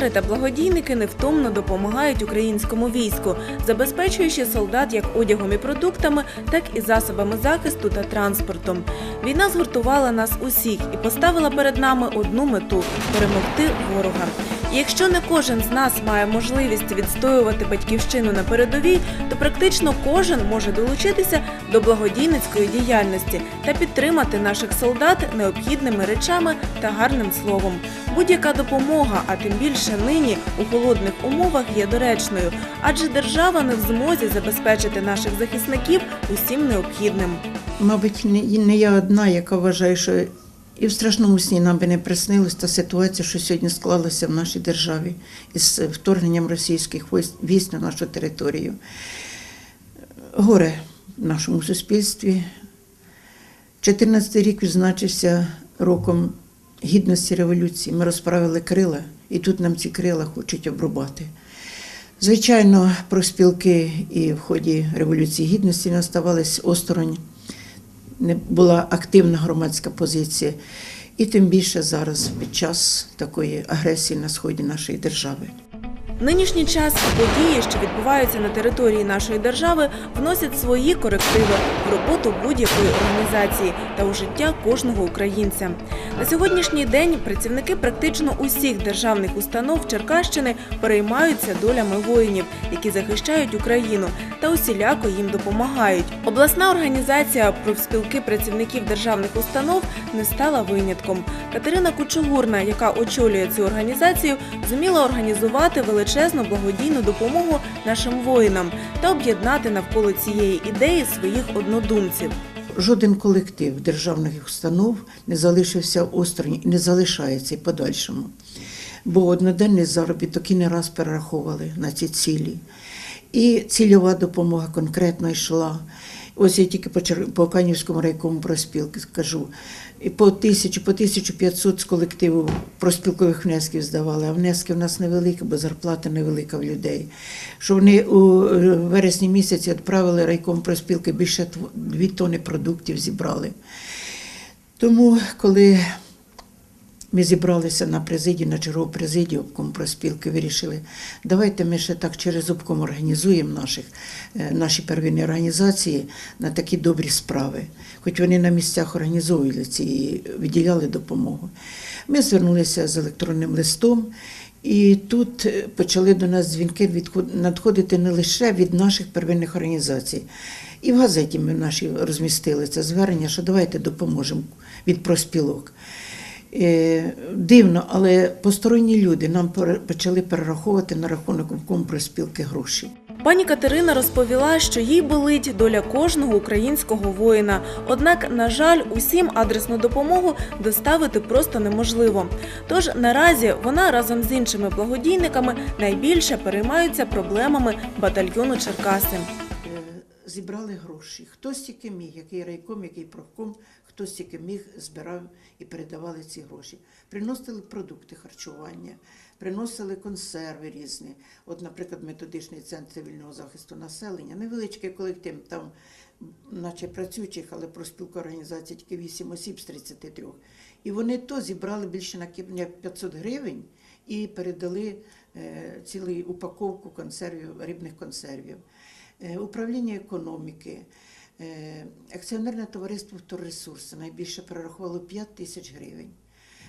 волонтери та благодійники невтомно допомагають українському війську, забезпечуючи солдат як одягом і продуктами, так і засобами захисту та транспортом. Війна згуртувала нас усіх і поставила перед нами одну мету перемогти ворога. Якщо не кожен з нас має можливість відстоювати батьківщину на передовій, то практично кожен може долучитися до благодійницької діяльності та підтримати наших солдат необхідними речами та гарним словом. Будь-яка допомога, а тим більше нині у холодних умовах є доречною, адже держава не в змозі забезпечити наших захисників усім необхідним. Мабуть, не, я одна, яка вважає, що і в страшному сні нам би не приснилась та ситуація, що сьогодні склалася в нашій державі із вторгненням російських військ на нашу територію. Горе в нашому суспільстві. 14-й рік відзначився роком гідності революції. Ми розправили крила, і тут нам ці крила хочуть обрубати. Звичайно, профспілки і в ході Революції Гідності не оставались осторонь, не була активна громадська позиція. І тим більше зараз під час такої агресії на сході нашої держави. Нинішній час події, що відбуваються на території нашої держави, вносять свої корективи в роботу будь-якої організації та у життя кожного українця. На сьогоднішній день працівники практично усіх державних установ Черкащини переймаються долями воїнів, які захищають Україну та усіляко їм допомагають. Обласна організація профспілки працівників державних установ не стала винятком. Катерина Кучугурна, яка очолює цю організацію, зуміла організувати величезну благодійну допомогу нашим воїнам та об'єднати навколо цієї ідеї своїх однодумців. Жоден колектив державних установ не залишився осторонь і не залишається і подальшому. Бо одноденний заробіток і не раз перераховували на ці цілі. І цільова допомога конкретно йшла. Ось я тільки по, по Канівському райкому проспілки скажу. І по тисячу, по 1500 з колективу проспілкових внесків здавали, а внески в нас невеликі, бо зарплата невелика в людей. Що вони у е, вересні місяці відправили райком проспілки більше 2 тонни продуктів зібрали. Тому, коли ми зібралися на президію, на чергову президію обком проспілки, вирішили, давайте ми ще так через обком організуємо наших, е, наші первинні організації на такі добрі справи. Хоч вони на місцях організовували ці і виділяли допомогу. Ми звернулися з електронним листом, і тут е, почали до нас дзвінки надходити не лише від наших первинних організацій. І в газеті ми в нашій розмістили це звернення, що давайте допоможемо від проспілок. Е, Дивно, але посторонні люди нам почали перераховувати на рахунок обкому проспілки гроші. Пані Катерина розповіла, що їй болить доля кожного українського воїна. Однак, на жаль, усім адресну допомогу доставити просто неможливо. Тож наразі вона разом з іншими благодійниками найбільше переймаються проблемами батальйону Черкаси. Зібрали гроші. Хтось тільки міг, який райком, який профком, хтось тільки міг, збирав і передавали ці гроші. Приносили продукти харчування, приносили консерви різні. От, наприклад, методичний центр цивільного захисту населення, невеличкий колектив, там, наче працюючих, але проспілка організація тільки 8 осіб з 33. І вони то зібрали більше на 500 гривень і передали е, цілу упаковку консервів, рибних консервів. Е, Управління економіки, е, акціонерне товариство «Вторресурси» найбільше перерахувало 5 тисяч гривень.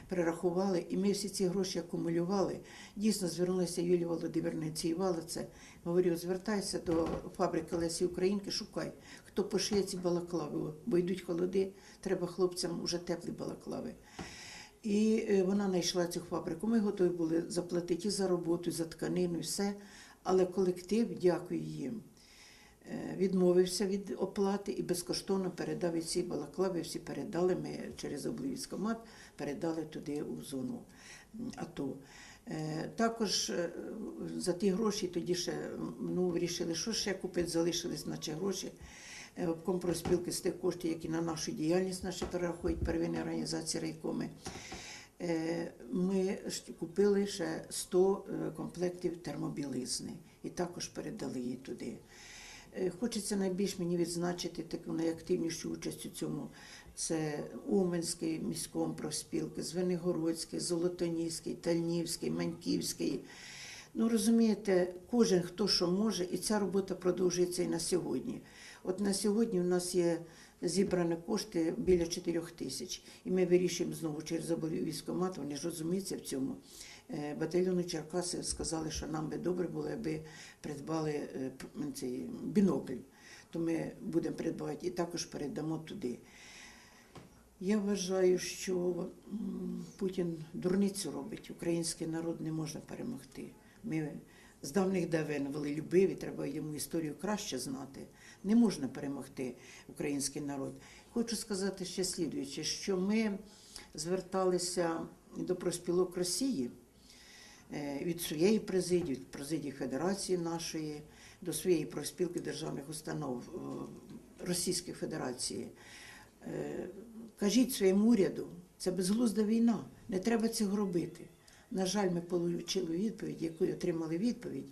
Перерахували, і ми всі ці гроші акумулювали. Дійсно, звернулася Юлія Володимирівна ініціювала це. Говорю, звертайся до фабрики Лесі Українки, шукай, хто пошиє ці балаклави, бо йдуть холоди, треба хлопцям вже теплі балаклави. І е, вона знайшла цю фабрику. Ми готові були заплатити і за роботу, і за тканину, і все. Але колектив, дякую їм, відмовився від оплати і безкоштовно передав і ці балаклави, всі передали. Ми через облівськомат передали туди у зону АТО. Е, Також е, за ті гроші тоді ще ну, вирішили, що ще купити, залишились наче гроші. Е, Обком проспілки з тих коштів, які на нашу діяльність наші перерахують первинні організації райкоми. Е, Ми купили ще 100 е, комплектів термобілизни і також передали її туди. Е, Хочеться найбільш мені відзначити таку найактивнішу участь у цьому. Це Уменський міськом профспілки, Звенигородський, Золотоніський, Тальнівський, Маньківський. Ну, розумієте, кожен хто що може, і ця робота продовжується і на сьогодні. От на сьогодні у нас є зібрані кошти біля 4 тисяч. І ми вирішуємо знову через військомат, вони ж розуміються в цьому. Е, Батальйону Черкаси сказали, що нам би добре було, аби придбали е, цей бінокль. То ми будемо придбати і також передамо туди. Я вважаю, що Путін дурницю робить. Український народ не можна перемогти. Ми з давних давен вели волелюбиві, треба йому історію краще знати. Не можна перемогти український народ. Хочу сказати ще слідуюче, що ми зверталися до проспілок Росії від своєї президії, від президії Федерації нашої, до своєї профспілки державних установ е, Російської Федерації. Е, Кажіть своєму уряду, це безглузда війна, не треба цього робити. На жаль, ми отримали відповідь, яку отримали відповідь,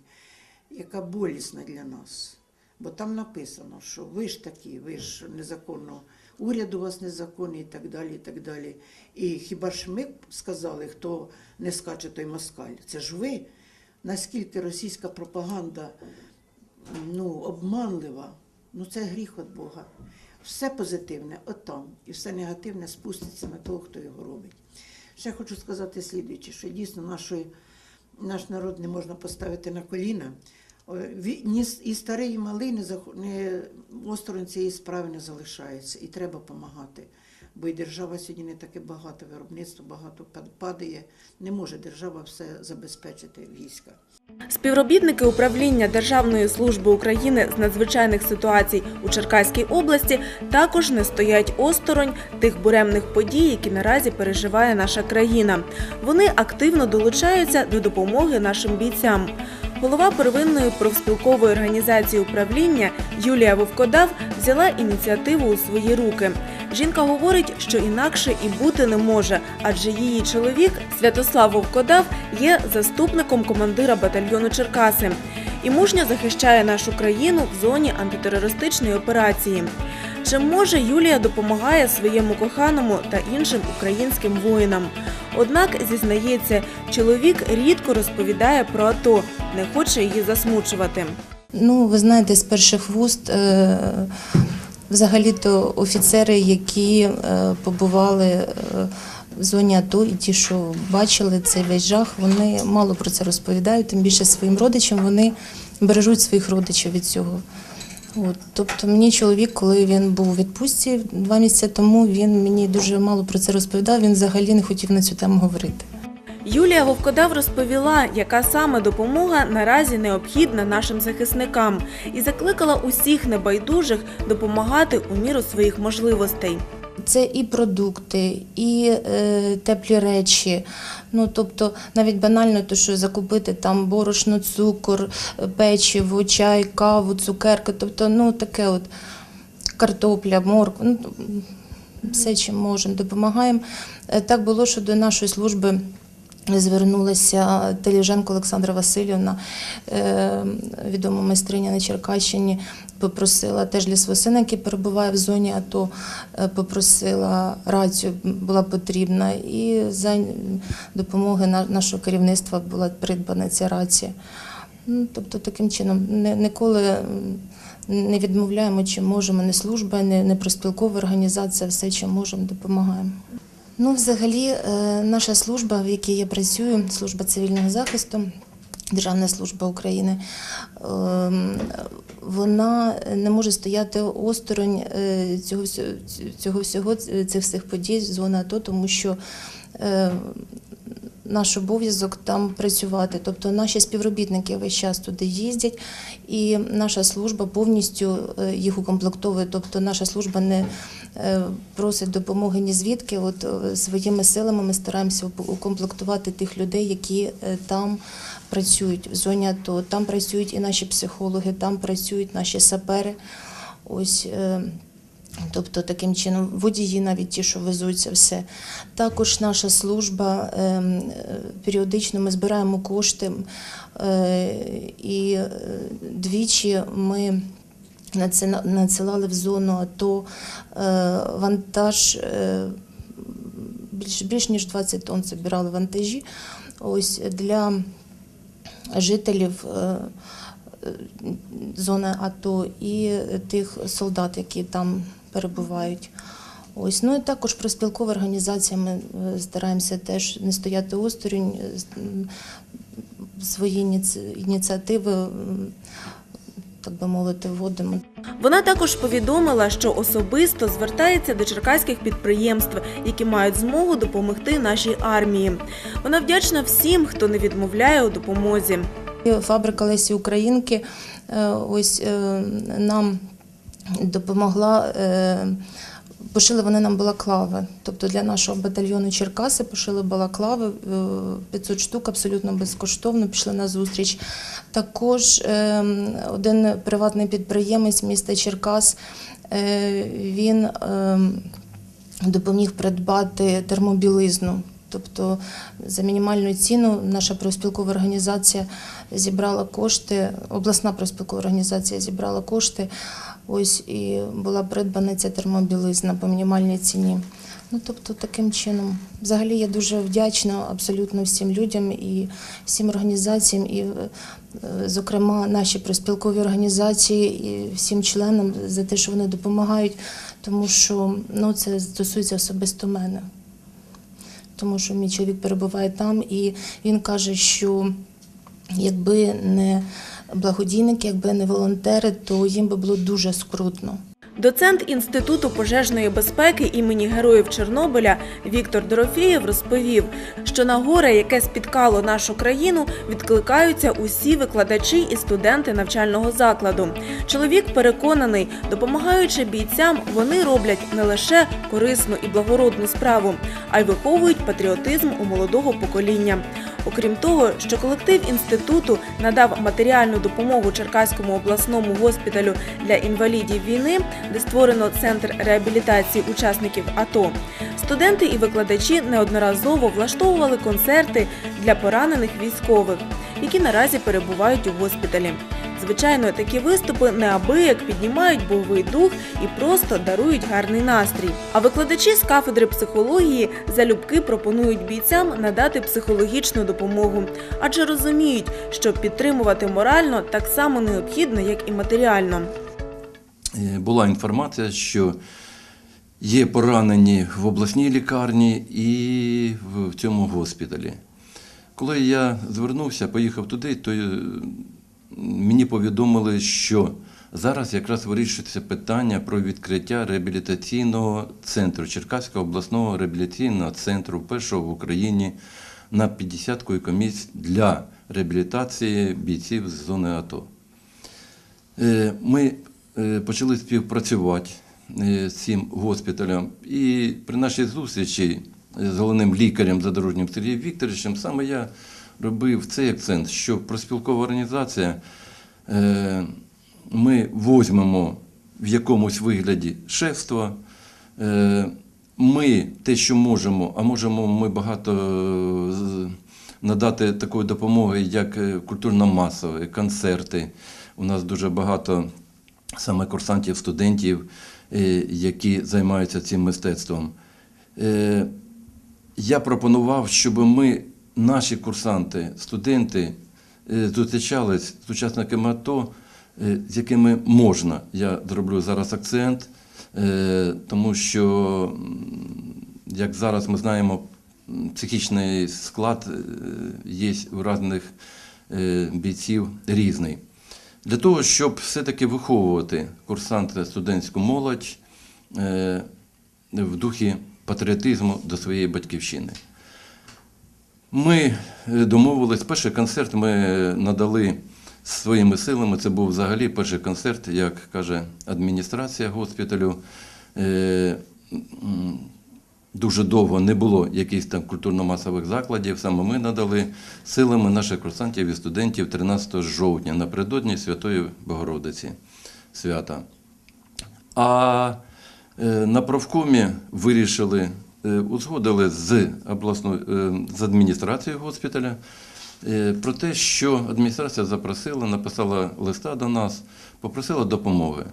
яка болісна для нас. Бо там написано, що ви ж такі, ви ж незаконно, уряд у вас незаконний і так далі. І так далі. І хіба ж ми сказали, хто не скаче, той москаль? Це ж ви. Наскільки російська пропаганда ну, обманлива, ну це гріх від Бога. Все позитивне отам, і все негативне спуститься на того, хто його робить. Ще хочу сказати слідуюче, що дійсно нашої, наш народ не можна поставити на коліна. О, ні І старий, і малий не, не осторонь цієї справи не залишається. І треба допомагати. Бо і держава сьогодні не таке багато, виробництво багато пад- падає. Не може держава все забезпечити війська. Співробітники управління Державної служби України з надзвичайних ситуацій у Черкаській області також не стоять осторонь тих буремних подій, які наразі переживає наша країна. Вони активно долучаються до допомоги нашим бійцям. Голова первинної профспілкової організації управління Юлія Вовкодав взяла ініціативу у свої руки. Жінка говорить, що інакше і бути не може, адже її чоловік Святослав Вовкодав є заступником командира батальйону Черкаси і мужньо захищає нашу країну в зоні антитерористичної операції. Чим може Юлія допомагає своєму коханому та іншим українським воїнам. Однак зізнається, чоловік рідко розповідає про АТО, не хоче її засмучувати. Ну, ви знаєте, з перших вуст е, взагалі-то офіцери, які е, побували е, в зоні АТО і ті, що бачили цей весь жах, вони мало про це розповідають, тим більше своїм родичам вони бережуть своїх родичів від цього. От, тобто мені чоловік, коли він був у відпустці два місяці тому, він мені дуже мало про це розповідав, він взагалі не хотів на цю тему говорити. Юлія Вовкодав розповіла, яка саме допомога наразі необхідна нашим захисникам, і закликала усіх небайдужих допомагати у міру своїх можливостей. Це і продукти, і е, теплі речі. Ну тобто, навіть банально, то що закупити там борошно, цукор, е, печиво, чай, каву, цукерки, тобто, ну таке от картопля, морква, ну, все чим можемо, допомагаємо. Е, Так було, що до нашої служби. Звернулася Теліженко Олександра Васильівна, е, відома майстриня на Черкащині, попросила теж для свого сина, який перебуває в зоні АТО, е, попросила рацію, була потрібна, і за допомоги на- нашого керівництва була придбана ця рація. Ну, тобто, таким чином, ніколи не відмовляємо, чим можемо, не служба, не, не проспілкова організація, все, чим можемо, допомагаємо. Ну, взагалі, е, наша служба, в якій я працюю, служба цивільного захисту, Державна служба України, ем, вона не може стояти осторонь е, цього, цього всього, цих всіх подій зони АТО, тому що е, наш обов'язок там працювати. Тобто наші співробітники весь час туди їздять, і наша служба повністю їх укомплектовує. Тобто наша служба не просить допомоги ні звідки. От е, своїми силами ми стараємося укомплектувати тих людей, які е, там працюють в зоні АТО. Там працюють і наші психологи, там працюють наші сапери. Ось. е, Тобто таким чином водії навіть ті, що везуться, все. Також наша служба ем, е, періодично ми збираємо кошти, е, і е, двічі ми надсилали в зону АТО е, вантаж. е, Більш, більш ніж 20 тонн збирали вантажі. Ось для жителів е, зони АТО і тих солдат, які там перебувають. Ось ну і також про спілкові організації ми стараємося теж не стояти осторонь, свої ініці- ініціативи, так би мовити, вводимо. Вона також повідомила, що особисто звертається до черкаських підприємств, які мають змогу допомогти нашій армії. Вона вдячна всім, хто не відмовляє у допомозі. Фабрика Лесі Українки е, ось е, нам допомогла. Е, Пошили вони нам балаклави. Тобто для нашого батальйону Черкаси пошили балаклави е, 500 штук абсолютно безкоштовно, пішли на зустріч. Також е, один приватний підприємець міста Черкас е, він е, допоміг придбати термобілизну. Тобто за мінімальну ціну наша профспілкова організація зібрала кошти, обласна профспілкова організація зібрала кошти. Ось і була придбана ця термобілизна по мінімальній ціні. Ну тобто таким чином, взагалі я дуже вдячна абсолютно всім людям і всім організаціям, і, е, зокрема, наші проспілкові організації, і всім членам за те, що вони допомагають, тому що ну, це стосується особисто мене. Тому що мій чоловік перебуває там, і він каже, що якби не благодійники, якби не волонтери, то їм би було дуже скрутно. Доцент Інституту пожежної безпеки імені Героїв Чорнобиля Віктор Дорофєєв розповів, що на горе, яке спіткало нашу країну, відкликаються усі викладачі і студенти навчального закладу. Чоловік переконаний, допомагаючи бійцям, вони роблять не лише корисну і благородну справу, а й виховують патріотизм у молодого покоління. Окрім того, що колектив інституту надав матеріальну допомогу Черкаському обласному госпіталю для інвалідів війни, де створено центр реабілітації учасників АТО. Студенти і викладачі неодноразово влаштовували концерти для поранених військових, які наразі перебувають у госпіталі. Звичайно, такі виступи неабияк піднімають бойовий дух і просто дарують гарний настрій. А викладачі з кафедри психології залюбки пропонують бійцям надати психологічну допомогу, адже розуміють, що підтримувати морально так само необхідно, як і матеріально. Е, була інформація, що є поранені в обласній лікарні і в цьому госпіталі. Коли я звернувся, поїхав туди, то е, мені повідомили, що зараз якраз вирішується питання про відкриття реабілітаційного центру Черкаського обласного реабілітаційного центру, першого в Україні на 50 койкомісць для реабілітації бійців з зони АТО. Е, Ми почали співпрацювати е, з цим госпіталем. І при нашій зустрічі з головним лікарем задорожнім Сергієм Вікторовичем саме я робив цей акцент, що проспілкова організація е, ми возьмемо в якомусь вигляді шефство. е, Ми те, що можемо, а можемо ми багато е, надати такої допомоги, як е, культурно-масові, концерти. У нас дуже багато саме курсантів, студентів, е, які займаються цим мистецтвом. Е, Я пропонував, щоб ми, наші курсанти, студенти, е, зустрічались з учасниками АТО, з якими можна. Я зроблю зараз акцент, тому що, як зараз ми знаємо, психічний склад є у різних бійців різний. Для того, щоб все-таки виховувати курсанти студентську молодь е, в духі патріотизму до своєї батьківщини. Ми е, домовились, перший концерт ми надали своїми силами. Це був взагалі перший концерт, як каже адміністрація госпіталю. Дуже довго не було якихось там культурно-масових закладів. Саме ми надали силами наших курсантів і студентів 13 жовтня напередодні Святої Богородиці свята. А е, на правкомі вирішили, е, узгодили з обласною е, з адміністрацією госпіталя про те, що адміністрація запросила, написала листа до нас, попросила допомоги.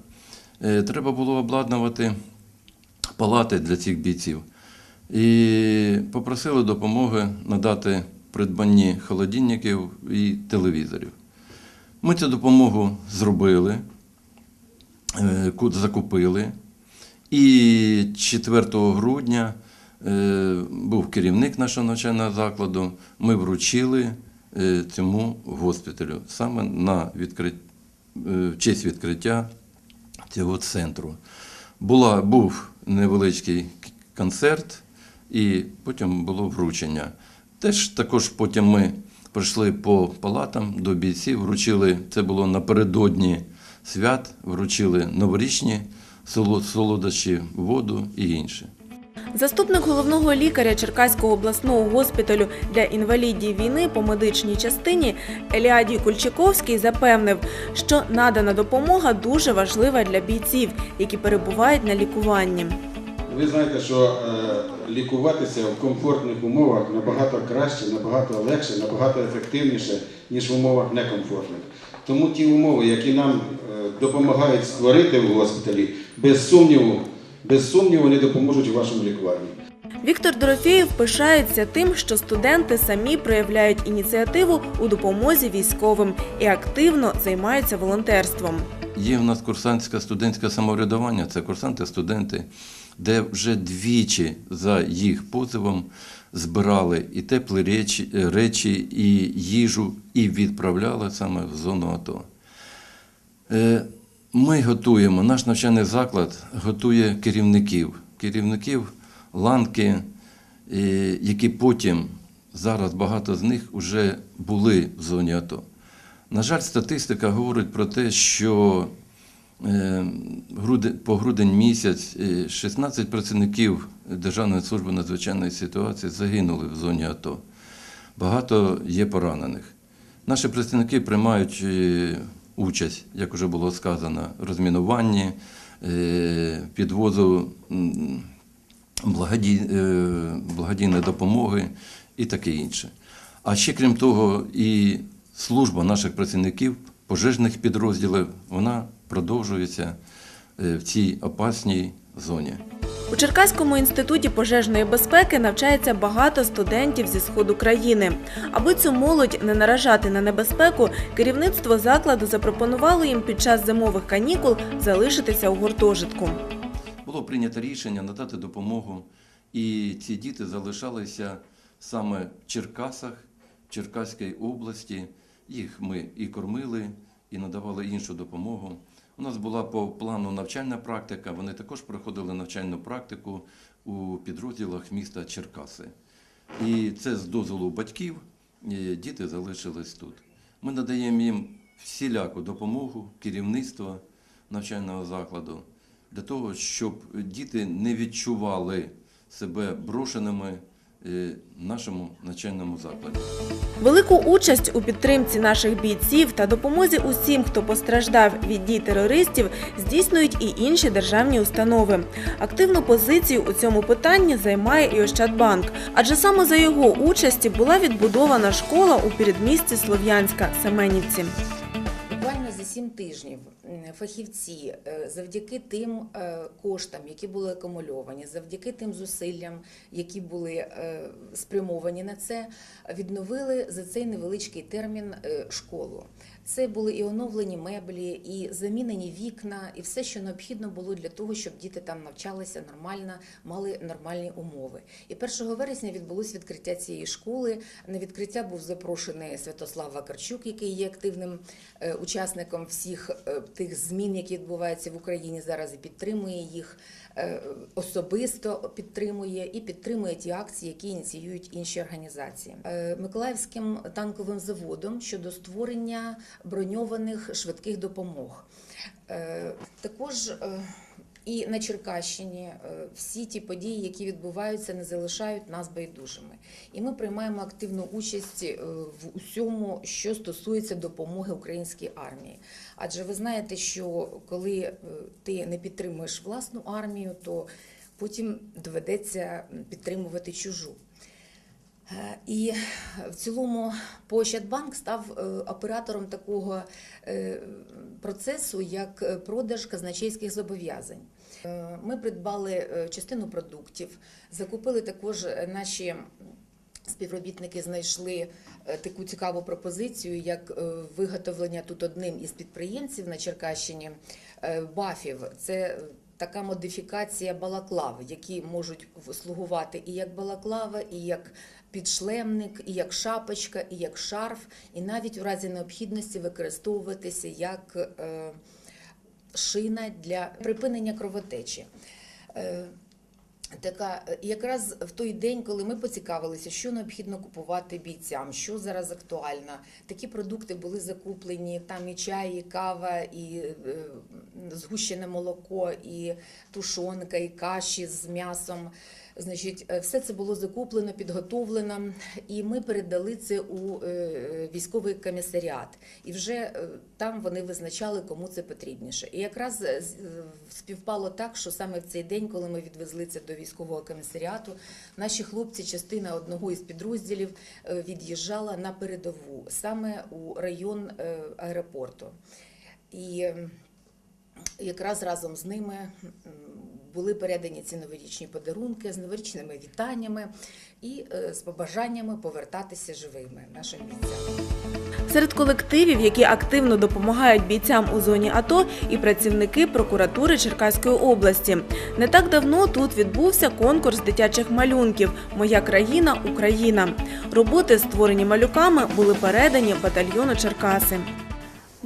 Треба було обладнувати палати для цих бійців. І попросили допомоги надати придбанні холодильників і телевізорів. Ми цю допомогу зробили, е, закупили. І 4 грудня е, був керівник нашого навчального закладу. Ми вручили е, цьому госпіталю саме на відкрит... в честь відкриття цього центру. Була, був невеличкий концерт, і потім було вручення. Теж також потім ми прийшли по палатам до бійців, вручили, це було напередодні свят, вручили новорічні солодощі, воду і інше. Заступник головного лікаря Черкаського обласного госпіталю для інвалідів війни по медичній частині Еліадій Кульчаковський запевнив, що надана допомога дуже важлива для бійців, які перебувають на лікуванні. Ви знаєте, що е, лікуватися в комфортних умовах набагато краще, набагато легше, набагато ефективніше, ніж в умовах некомфортних. Тому ті умови, які нам е, допомагають створити в госпіталі, без сумніву, без сумніву, вони допоможуть у вашому лікуванні. Віктор Дорофєєв пишається тим, що студенти самі проявляють ініціативу у допомозі військовим і активно займаються волонтерством. Є в нас курсантське студентське самоврядування, це курсанти, студенти, де вже двічі за їх позовом збирали і теплі речі, е, речі, і їжу, і відправляли саме в зону АТО. Е, Ми готуємо, наш навчальний заклад готує керівників, керівників ланки, е, які потім, зараз багато з них вже були в зоні АТО. На жаль, статистика говорить про те, що по грудень місяць е, 16 працівників Державної служби надзвичайної ситуації загинули в зоні АТО. Багато є поранених. Наші працівники приймають е, участь, як вже було сказано, розмінуванні, е, підвозу е, благодійної допомоги і таке інше. А ще крім того, і служба наших працівників, пожежних підрозділів, вона продовжується е, в цій опасній зоні. У Черкаському інституті пожежної безпеки навчається багато студентів зі сходу країни. Аби цю молодь не наражати на небезпеку, керівництво закладу запропонувало їм під час зимових канікул залишитися у гуртожитку. Було прийнято рішення надати допомогу, і ці діти залишалися саме в Черкасах, в Черкаській області. Їх ми і кормили, і надавали іншу допомогу. У нас була по плану навчальна практика. Вони також проходили навчальну практику у підрозділах міста Черкаси. І це з дозволу батьків діти залишились тут. Ми надаємо їм всіляку допомогу керівництва навчального закладу для того, щоб діти не відчували себе брошеними нашому навчальному закладі. Велику участь у підтримці наших бійців та допомозі усім, хто постраждав від дій терористів, здійснюють і інші державні установи. Активну позицію у цьому питанні займає і Ощадбанк, адже саме за його участі була відбудована школа у передмісті Слов'янська Семенівці. Буквально за сім тижнів фахівці е, завдяки тим е, коштам, які були акумульовані, завдяки тим зусиллям, які були е, спрямовані на це, відновили за цей невеличкий термін школу. Це були і оновлені меблі, і замінені вікна, і все, що необхідно було для того, щоб діти там навчалися нормально, мали нормальні умови. І 1 вересня відбулось відкриття цієї школи. На відкриття був запрошений Святослав Вакарчук, який є активним учасником всіх тих змін, які відбуваються в Україні зараз, і підтримує їх е, особисто підтримує і підтримує ті акції, які ініціюють інші організації. Е, Миколаївським танковим заводом щодо створення броньованих швидких допомог. Е, Також і на Черкащині всі ті події, які відбуваються, не залишають нас байдужими. І ми приймаємо активну участь в усьому, що стосується допомоги українській армії. Адже ви знаєте, що коли е, ти не підтримуєш власну армію, то потім доведеться підтримувати чужу. Е, І в цілому Пощадбанк став е, оператором такого процесу, як продаж казначейських зобов'язань. Ми придбали частину продуктів, закупили також наші. Співробітники знайшли е, таку цікаву пропозицію, як е, виготовлення тут одним із підприємців на Черкащині е, бафів. Це така модифікація балаклав, які можуть слугувати і як балаклава, і як підшлемник, і як шапочка, і як шарф, і навіть в разі необхідності використовуватися як шина для припинення кровотечі. Така е, якраз в той день, коли ми поцікавилися, що необхідно купувати бійцям, що зараз актуально, такі продукти були закуплені. Там і чай, і кава, і е, згущене молоко, і тушонка, і каші з м'ясом. Значить, е, все це було закуплено, підготовлено, і ми передали це у е, військовий комісаріат. І вже е, там вони визначали, кому це потрібніше. І якраз е, е, співпало так, що саме в цей день, коли ми відвезли це до військового комісаріату, наші хлопці, частина одного із підрозділів, е, від'їжджала на передову, саме у район е, аеропорту. І е, якраз разом з ними були передані ці новорічні подарунки з новорічними вітаннями і е, з побажаннями повертатися живими нашим бійцям. Серед колективів, які активно допомагають бійцям у зоні АТО, і працівники прокуратури Черкаської області. Не так давно тут відбувся конкурс дитячих малюнків Моя країна Україна. Роботи, створені малюками, були передані батальйону Черкаси.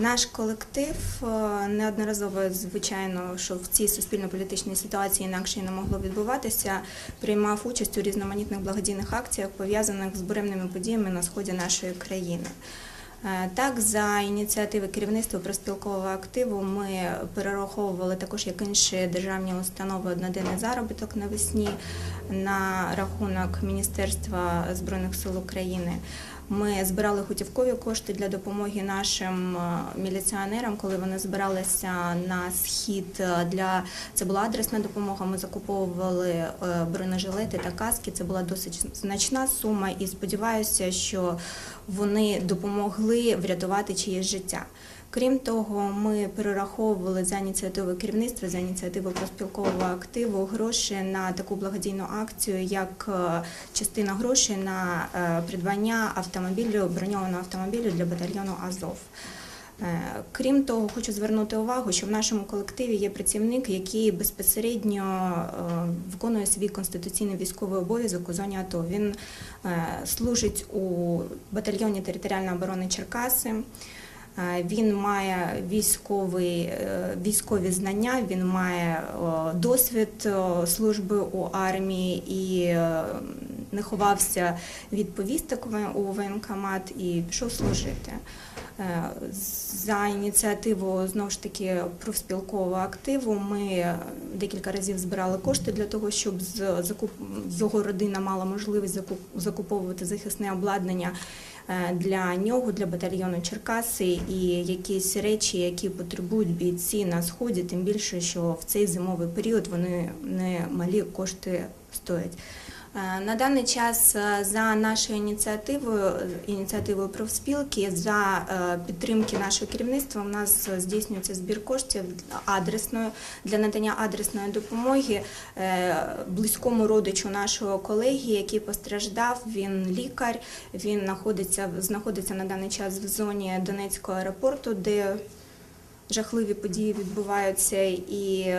Наш колектив е, неодноразово, звичайно, що в цій суспільно-політичній ситуації інакше не могло відбуватися, приймав участь у різноманітних благодійних акціях, пов'язаних з буремними подіями на сході нашої країни. Е, Так, за ініціативи керівництва проспілкового активу ми перераховували також як інші державні установи одноденний заробіток навесні на рахунок Міністерства збройних сил України. Ми збирали готівкові кошти для допомоги нашим е, міліціонерам, коли вони збиралися на схід. е, Для це була адресна допомога. Ми закуповували е, бронежилети та каски. Це була досить значна сума, і сподіваюся, що вони допомогли врятувати чиєсь життя. Крім того, ми перераховували за ініціативи керівництва, за ініціативи проспілкового активу гроші на таку благодійну акцію, як е, частина грошей на е, придбання автомобілю, броньованого автомобілю для батальйону Азов. Е, Крім того, хочу звернути увагу, що в нашому колективі є працівник, який безпосередньо виконує свій конституційний військовий обов'язок у зоні АТО. Він служить у батальйоні територіальної оборони Черкаси. Е, Він має військовий, е, військові знання, він має досвід служби у армії і е, не ховався від повісток у воєнкомат і пішов служити. За ініціативу знову ж таки профспілкового активу ми декілька разів збирали кошти для того, щоб його родина мала можливість закуп- закуповувати захисне обладнання для нього, для батальйону Черкаси і якісь речі, які потребують бійці на сході, тим більше, що в цей зимовий період вони не малі кошти стоять. Е, На даний час е, за нашою ініціативою, ініціативою профспілки, за е, підтримки нашого керівництва, у нас здійснюється збір коштів адресною для надання адресної допомоги близькому родичу нашого колеги, який постраждав. Він лікар, він знаходиться, знаходиться на даний час в зоні Донецького аеропорту, де жахливі події відбуваються і.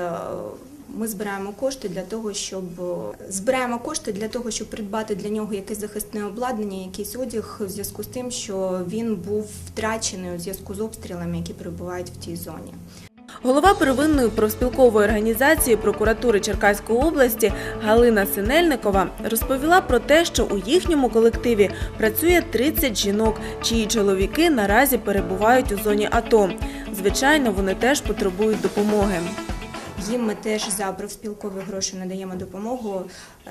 Ми збираємо кошти для того, щоб збираємо кошти для того, щоб придбати для нього якесь захисне обладнання, якийсь одяг в зв'язку з тим, що він був втрачений у зв'язку з обстрілами, які перебувають в тій зоні. Голова первинної профспілкової організації прокуратури Черкаської області Галина Синельникова розповіла про те, що у їхньому колективі працює 30 жінок, чиї чоловіки наразі перебувають у зоні АТО. Звичайно, вони теж потребують допомоги. Їм ми теж за профспілкові гроші надаємо допомогу. Е,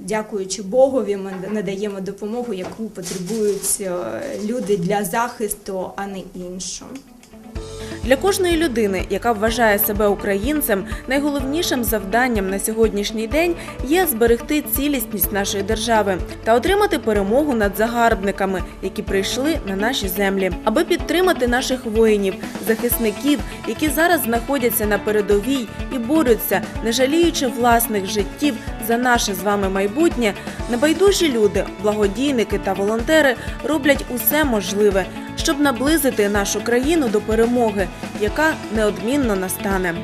Дякуючи Богові, ми надаємо допомогу, яку потребують е, люди для захисту, а не іншу. Для кожної людини, яка вважає себе українцем, найголовнішим завданням на сьогоднішній день є зберегти цілісність нашої держави та отримати перемогу над загарбниками, які прийшли на наші землі, аби підтримати наших воїнів, захисників, які зараз знаходяться на передовій і борються, не жаліючи власних життів за наше з вами майбутнє. Небайдужі люди, благодійники та волонтери роблять усе можливе, щоб наблизити нашу країну до перемоги, яка неодмінно настане.